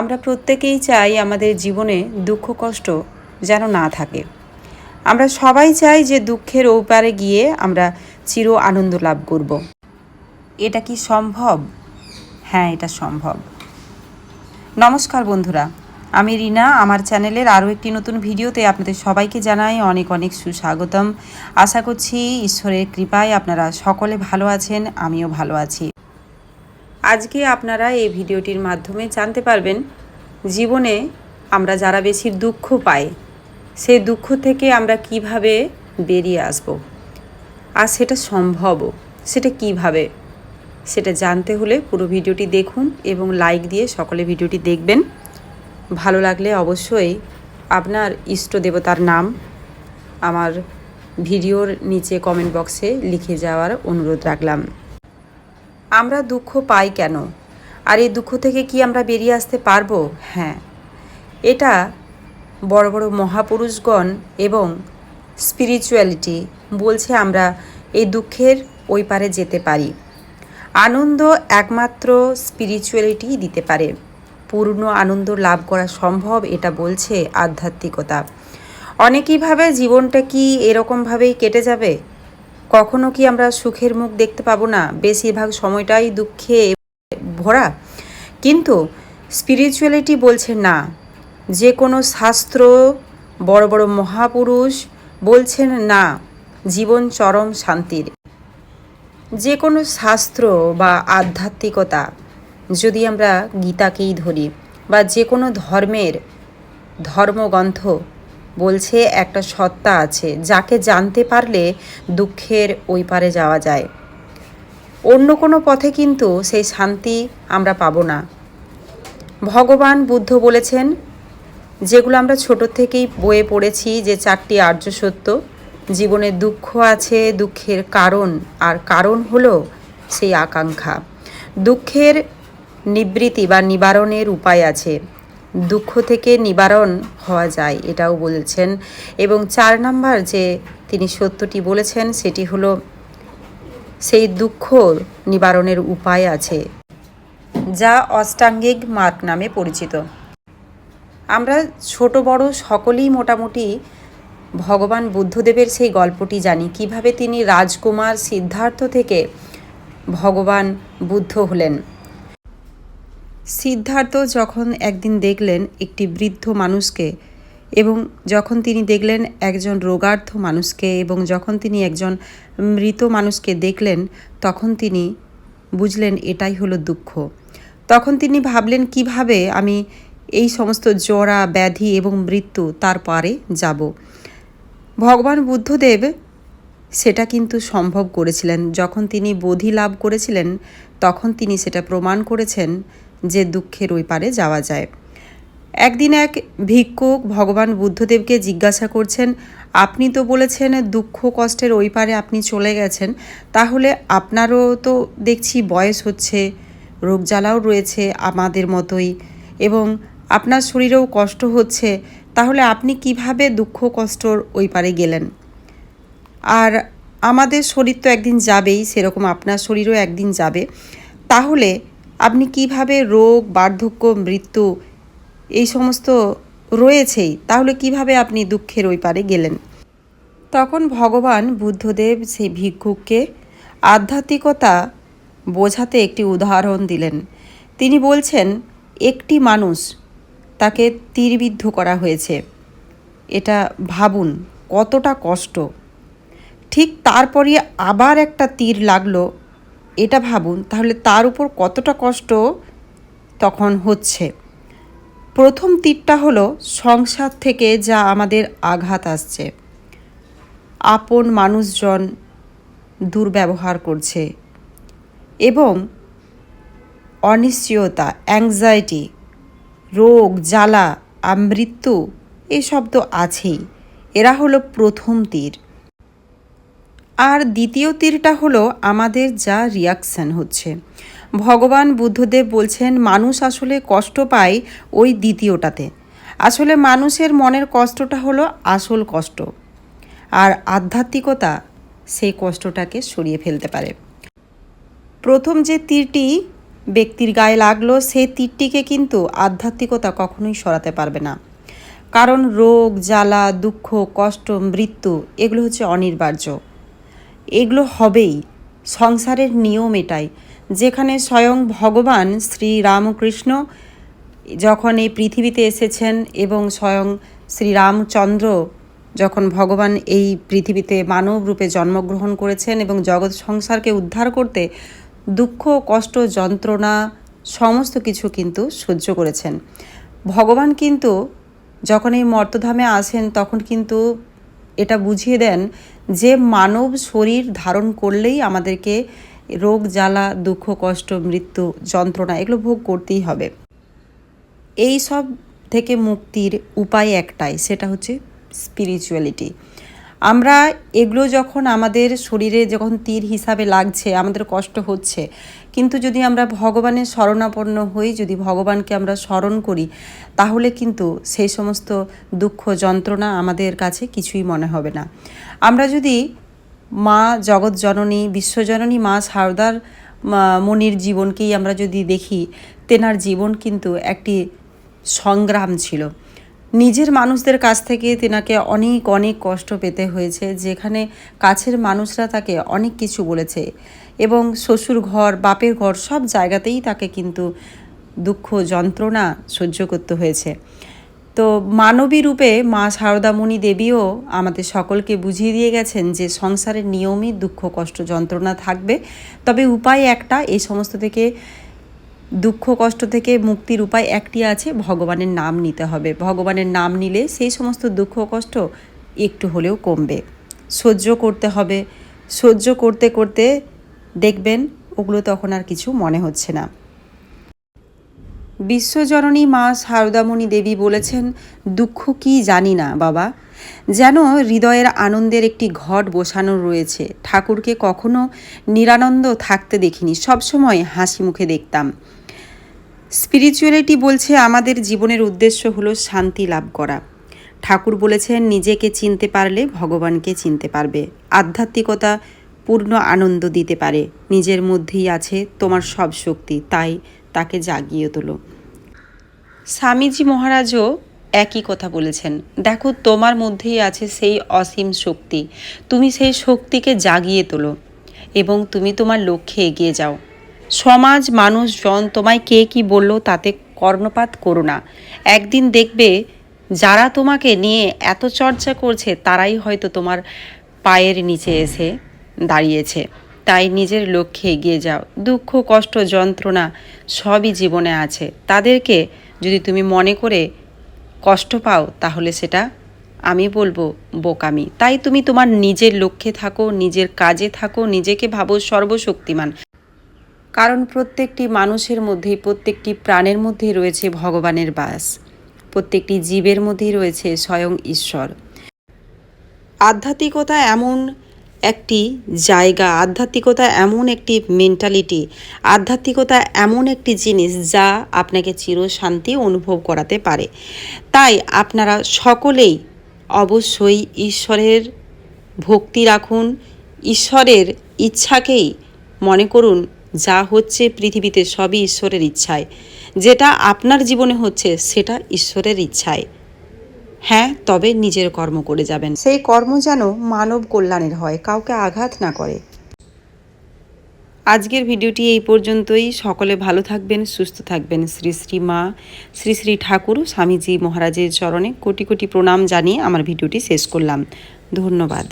আমরা প্রত্যেকেই চাই আমাদের জীবনে দুঃখ, কষ্ট যেন না থাকে। আমরা সবাই চাই যে দুঃখের ওপারে গিয়ে আমরা চির আনন্দ লাভ করব। এটা কি সম্ভব? হ্যাঁ এটা সম্ভব। নমস্কার বন্ধুরা, আমি রিনা। আমার চ্যানেলের আরও একটি নতুন ভিডিওতে আপনাদের সবাইকে জানাই অনেক অনেক সুস্বাগতম। আশা করছি ঈশ্বরের কৃপায় আপনারা সকলে ভালো আছেন, আমিও ভালো আছি। আজকে আপনারা এই ভিডিওটির মাধ্যমে জানতে পারবেন, জীবনে আমরা যারা বেশি দুঃখ পাই, সেই দুঃখ থেকে আমরা কীভাবে বেরিয়ে আসব? আর সেটা সম্ভবও, সেটা কীভাবে? সেটা জানতে হলে পুরো ভিডিওটি দেখুন এবং লাইক দিয়ে সকলে ভিডিওটি দেখবেন। ভালো লাগলে অবশ্যই আপনার ইষ্ট দেবতার নাম আমার ভিডিওর নিচে কমেন্ট বক্সে লিখে যাওয়ার অনুরোধ রাখলাম। আমরা দুঃখ পাই কেন? আর এই দুঃখ থেকে কি আমরা বেরিয়ে আসতে পারব? হ্যাঁ। এটা বড় বড় মহাপুরুষগণ এবং স্পিরিচুয়ালিটি বলছে আমরা এই দুঃখের ওই পারে যেতে পারি। আনন্দ একমাত্র স্পিরিচুয়ালিটি দিতে পারে। পূর্ণ আনন্দ লাভ করা সম্ভব এটা বলছে আধ্যাত্মিকতা। অনেকেই ভাবে জীবনটা কি এরকমভাবেই কেটে যাবে? কখনো কি আমরা সুখের মুখ দেখতে পাবো না? বেশিরভাগ সময়টাই দুঃখে ভরা। কিন্তু স্পিরিচুয়ালিটি বলছে না। যে কোনো শাস্ত্র, বড় বড় মহাপুরুষ বলছেন না, জীবন চরম শান্তির। যে কোনো শাস্ত্র বা আধ্যাত্মিকতা, যদি আমরা গীতাকেই ধরি বা যে কোনো ধর্মের ধর্মগ্রন্থ বলছে, একটা সত্তা আছে, যাকে জানতে পারলে দুঃখের ওই পারে যাওয়া যায়। অন্য কোনো পথে কিন্তু সেই শান্তি আমরা পাবো না। ভগবান বুদ্ধ বলেছেন, যেগুলো আমরা ছোট থেকেই বয়ে পড়েছি, যে চারটি আর্য সত্য, জীবনে দুঃখ আছে, দুঃখের কারণ, আর কারণ হলো সেই আকাঙ্ক্ষা। দুঃখের নিবৃত্তি বা নিবারণের উপায় আছে। দুঃখ থেকে নিবারণ হওয়া যায়, এটাও বলছেন। এবং চার নাম্বার যে তিনি সত্যটি বলেছেন, সেটি হলো সেই দুঃখ নিবারণের উপায় আছে, যা অষ্টাঙ্গিক মার্গ নামে পরিচিত। আমরা ছোট বড় সকলেই মোটামুটি ভগবান বুদ্ধদেবের সেই গল্পটি জানি, কীভাবে তিনি রাজকুমার সিদ্ধার্থ থেকে ভগবান বুদ্ধ হলেন। সিদ্ধার্থ যখন একদিন দেখলেন একটি বৃদ্ধ মানুষকে এবং যখন তিনি দেখলেন একজন রোগার্থ মানুষকে এবং যখন তিনি একজন মৃত মানুষকে দেখলেন, তখন তিনি বুঝলেন এটাই হলো দুঃখ। তখন তিনি ভাবলেন, কীভাবে আমি এই সমস্ত জরা, ব্যাধি এবং মৃত্যু তার পারে যাব? ভগবান বুদ্ধদেব সেটা কিন্তু সম্ভব করেছিলেন। যখন তিনি বোধি লাভ করেছিলেন, তখন তিনি সেটা প্রমাণ করেছেন যে দুঃখের ওই পারে যাওয়া যায়। একদিন এক ভিক্ষুক ভগবান বুদ্ধদেবকে জিজ্ঞাসা করছেন, আপনি তো বলেছেন দুঃখ কষ্টের ওই পারে আপনি চলে গেছেন, তাহলে আপনারও তো দেখছি বয়স হচ্ছে, রোগ জ্বালাও রয়েছে আমাদের মতোই এবং আপনার শরীরেও কষ্ট হচ্ছে, তাহলে আপনি কীভাবে দুঃখ কষ্টর ওই পারে গেলেন? আর আমাদের শরীর তো একদিন যাবেই, সেরকম আপনার শরীরও একদিন যাবে। তাহলে আপনি কীভাবে রোগ, বার্ধক্য, মৃত্যু এই সমস্ত রয়েছেই, তাহলে কীভাবে আপনি দুঃখের ওই পারে গেলেন? তখন ভগবান বুদ্ধদেব সেই ভিক্ষুককে আধ্যাত্মিকতা বোঝাতে একটি উদাহরণ দিলেন। তিনি বলছেন, একটি মানুষ তাকে তীরবিদ্ধ করা হয়েছে। এটা ভাবুন, কতটা কষ্ট। ঠিক তারপরই আবার একটা তীর লাগল এটা ভাবুন, তাহলে তার উপর কতটা কষ্ট তখন হচ্ছে? প্রথম তীরটা হলো সংসার থেকে যা আমাদের আঘাত আসছে। আপন মানুষজন দুর্ব্যবহার করছে এবং অনিশ্চয়তা অ্যাংজাইটি রোগ, জ্বালা আর মৃত্যু এসব তো আছেই। এরা হলো প্রথম তীর। আর দ্বিতীয় তীরটা হলো আমাদের যা রিয়াকশান হচ্ছে। ভগবান বুদ্ধদেব বলছেন, মানুষ আসলে কষ্ট পায় ওই দ্বিতীয়টাতে। আসলে মানুষের মনের কষ্টটা হলো আসল কষ্ট। আর আধ্যাত্মিকতা সেই কষ্টটাকে সরিয়ে ফেলতে পারে। প্রথম যে তীরটি ব্যক্তির গায়ে লাগল, সেই তীরটিকে কিন্তু আধ্যাত্মিকতা কখনোই সরাতে পারবে না। কারণ রোগ, জ্বালা, দুঃখ, কষ্ট, মৃত্যু, এগুলো হচ্ছে অনিবার্য। এগুলো হবেই। সংসারের নিয়ম এটাই। যেখানে স্বয়ং ভগবান শ্রী রামকৃষ্ণ যখন এই পৃথিবীতে এসেছেন এবং স্বয়ং শ্রীরামচন্দ্র যখন ভগবান এই পৃথিবীতে মানব রূপে জন্মগ্রহণ করেছেন এবং জগৎ সংসারকে উদ্ধার করতে দুঃখ, কষ্ট, যন্ত্রণা সমস্ত কিছু কিন্তু সহ্য করেছেন। ভগবান কিন্তু যখন এই মর্তধামে আসেন তখন কিন্তু এটা বুঝিয়ে দেন যে মানব শরীর ধারণ করলেই আমাদেরকে রোগ, জ্বালা, দুঃখ, কষ্ট, মৃত্যু, যন্ত্রণা এগুলো ভোগ করতেই হবে। এই সব থেকে মুক্তির উপায় একটাই, সেটা হচ্ছে স্পিরিচুয়ালিটি আমরা এগুলো যখন আমাদের শরীরে যখন তীর হিসাবে লাগছে, আমাদের কষ্ট হচ্ছে, কিন্তু যদি আমরা ভগবানের শরণাপন্ন হই, যদি ভগবানকে আমরা স্মরণ করি, তাহলে কিন্তু সেই সমস্ত দুঃখ, যন্ত্রণা আমাদের কাছে কিছুই মনে হবে না। আমরা যদি মা জগৎ জননী বিশ্বজননী মা সারদার মনির জীবনকেই আমরা যদি দেখি, তেনার জীবন কিন্তু একটি সংগ্রাম ছিল। নিজের মানুষদের কাছ থেকে তেনাকে অনেক অনেক কষ্ট পেতে হয়েছে, যেখানে কাছের মানুষরা তাকে অনেক কিছু বলেছে এবং শ্বশুর ঘর, বাপের ঘর সব জায়গাতেই তাকে কিন্তু দুঃখ, যন্ত্রণা সহ্য করতে হয়েছে। তো মানবী রূপে মা সারদামণি দেবীও আমাদের সকলকে বুঝিয়ে দিয়ে গেছেন যে সংসারের নিয়মই দুঃখ, কষ্ট, যন্ত্রণা থাকবে। তবে উপায় একটা, এই সমস্ত থেকে দুঃখ, কষ্ট থেকে মুক্তির উপায় একটি আছে, ভগবানের নাম নিতে হবে। ভগবানের নাম নিলে সেই সমস্ত দুঃখ, কষ্ট একটু হলেও কমবে। সহ্য করতে হবে। সহ্য করতে করতে দেখবেন, ওগুলো তখন আর কিছু মনে হচ্ছে না। বিশ্বজননী মা শারদামণি দেবী বলেছেন, দুঃখ কি জানি না বাবা যেন হৃদয়ের আনন্দের একটি ঘট বসানো রয়েছে। ঠাকুরকে কখনো নিরানন্দ থাকতে দেখিনি, সবসময় হাসি মুখে দেখতাম। স্পিরিচুয়ালিটি বলছে, আমাদের জীবনের উদ্দেশ্য হলো শান্তি লাভ করা। ঠাকুর বলেছেন, নিজেকে চিনতে পারলে ভগবানকে চিনতে পারবে। আধ্যাত্মিকতা পূর্ণ আনন্দ দিতে পারে। নিজের মধ্যেই আছে তোমার সব শক্তি, তাই তাকে জাগিয়ে তোলো। স্বামীজি মহারাজও একই কথা বলেছেন। দেখো, তোমার মধ্যেই আছে সেই অসীম শক্তি। তুমি সেই শক্তিকে জাগিয়ে তোলো এবং তুমি তোমার লক্ষ্যে এগিয়ে যাও। সমাজ, মানুষজন তোমায় কে কি বলল তাতে কর্ণপাত করো না। একদিন দেখবে যারা তোমাকে নিয়ে এত চর্চা করছে, তারাই হয়তো তোমার পায়ের নিচে এসে দাঁড়িয়েছে। তাই নিজের লক্ষ্যে এগিয়ে যাও। দুঃখ, কষ্ট, যন্ত্রণা সবই জীবনে আছে। তাদেরকে যদি তুমি মনে করে কষ্ট পাও, তাহলে সেটা আমি বলব বোকামি। তাই তুমি তোমার নিজের লক্ষ্যে থাকো, নিজের কাজে থাকো, নিজেকে ভাবো সর্বশক্তিমান। কারণ প্রত্যেকটি মানুষের মধ্যেই, প্রত্যেকটি প্রাণের মধ্যেই রয়েছে ভগবানের বাস। প্রত্যেকটি জীবের মধ্যেই রয়েছে স্বয়ং ঈশ্বর। আধ্যাত্মিকতা এমন একটি জায়গা, আধ্যাত্মিকতা এমন একটি মেন্টালিটি আধ্যাত্মিকতা এমন একটি জিনিস যা আপনাকে চিরশান্তি অনুভব করাতে পারে। তাই আপনারা সকলেই অবশ্যই ঈশ্বরের ভক্তি রাখুন, ঈশ্বরের ইচ্ছাকেই মনে করুন যা হচ্ছে পৃথিবীতে সবই ঈশ্বরের ইচ্ছায়। যেটা আপনার জীবনে হচ্ছে, সেটা ঈশ্বরের ইচ্ছায়। হ্যাঁ তবে নিজের কর্ম করে যাবেন। সেই কর্ম যেন মানব কল্যাণের হয় কাউকে আঘাত না করে। আজকের ভিডিওটি এই পর্যন্তই। সকলে ভালো থাকবেন সুস্থ থাকবেন। শ্রী শ্রী মা শ্রী শ্রী ঠাকুর স্বামীজি মহারাজের চরণে কোটি কোটি প্রণাম জানিয়ে আমার ভিডিওটি শেষ করলাম। ধন্যবাদ।